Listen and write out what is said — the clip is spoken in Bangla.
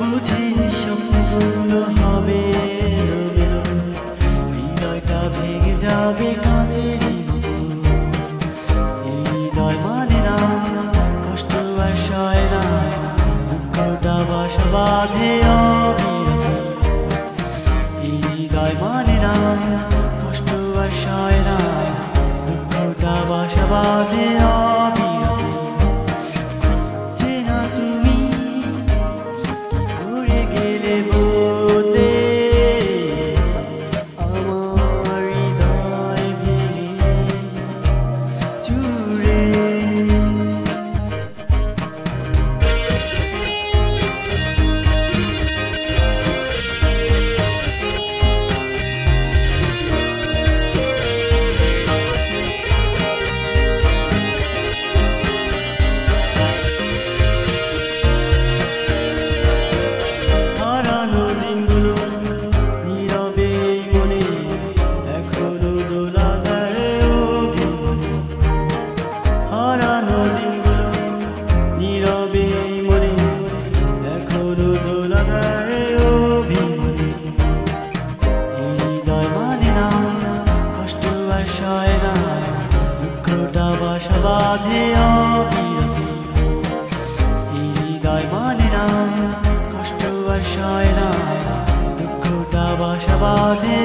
বুঝি হবে। হৃদয়টা ভেঙে যাবে কাঁচে হৃদয় মানে না, কষ্ট আর সয় না, দুঃখটা বাসা বাঁধে হৃদয় মানে না, কষ্ট সয় না, দুঃখটা বাসা বাঁধে sure. মাঝে আমি এই হৃদয় মানে না কষ্ট আসায় না দুঃখটা বাসা বাঁধে